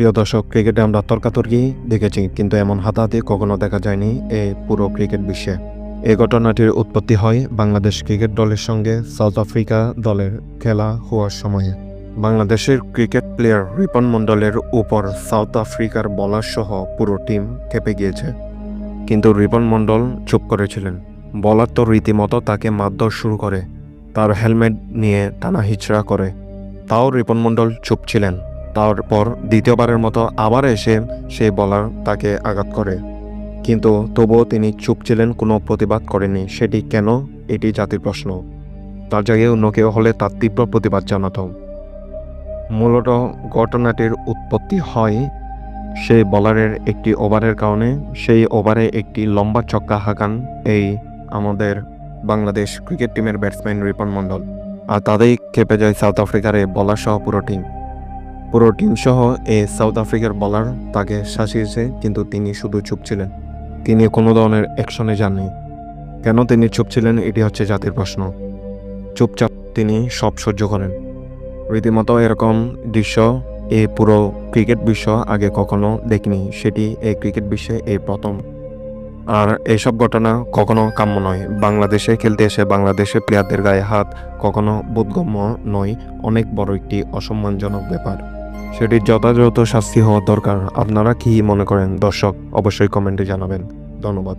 প্রিয় দর্শক, ক্রিকেটে আমরা তর্কাতর্কি দেখেছি, কিন্তু এমন হাতাহাতি কখনো দেখা যায়নি এই পুরো ক্রিকেট বিশ্বে। এই ঘটনাটির উৎপত্তি হয় বাংলাদেশ ক্রিকেট দলের সঙ্গে সাউথ আফ্রিকা দলের খেলা হওয়ার সময়ে। বাংলাদেশের ক্রিকেট প্লেয়ার রিপন মণ্ডলের উপর সাউথ আফ্রিকার বলার সহ পুরো টিম খেপে গিয়েছে। কিন্তু রিপন মণ্ডল চুপ করেছিলেন। বলার তো রীতিমতো তাকে মারধর শুরু করে, তার হেলমেট নিয়ে টানা হিচড়া করে। তাও রিপন মণ্ডল চুপ ছিলেন। তারপর দ্বিতীয়বারের মতো আবার এসে সেই বলার তাকে আঘাত করে। কিন্তু তবুও তিনি চুপ ছিলেন, কোনো প্রতিবাদ করেনি সেটি কেন? এটি জাতির প্রশ্ন। তার জায়গায় অন্য কেউ হলে তার তীব্র প্রতিবাদ জানাত। মূলত ঘটনাটির উৎপত্তি হয় সেই বলারের একটি ওভারের কারণে। সেই ওভারে একটি লম্বা ছক্কা হাঁকান এই আমাদের বাংলাদেশ ক্রিকেট টিমের ব্যাটসম্যান রিপন মণ্ডল। আর তাদেরই খেপে যায় সাউথ আফ্রিকার এই বলার সহ পুরো টিম। পুরো টিম সহ এই সাউথ আফ্রিকার বলার তাকে শাসিয়েছে, কিন্তু তিনি শুধু চুপ ছিলেন। তিনি কোনো ধরনের অ্যাকশনে যাননি। কেন তিনি চুপ ছিলেন, এটি হচ্ছে জাতির প্রশ্ন। চুপচাপ তিনি সব সহ্য করেন। রীতিমতো এরকম দৃশ্য এই পুরো ক্রিকেট বিশ্ব আগে কখনো দেখিনি। সেটি এই ক্রিকেট বিশ্বে এই প্রথম। আর এইসব ঘটনা কখনো কাম্য নয়। বাংলাদেশে খেলতে এসে বাংলাদেশে প্লেয়ারদের গায়ে হাত কখনো বোধগম্য নয়। অনেক বড় একটি অসম্মানজনক ব্যাপার। সেটির যথাযথ শাস্তি হওয়া দরকার। আপনারা কি মনে করেন দর্শক? অবশ্যই কমেন্টে জানাবেন। ধন্যবাদ।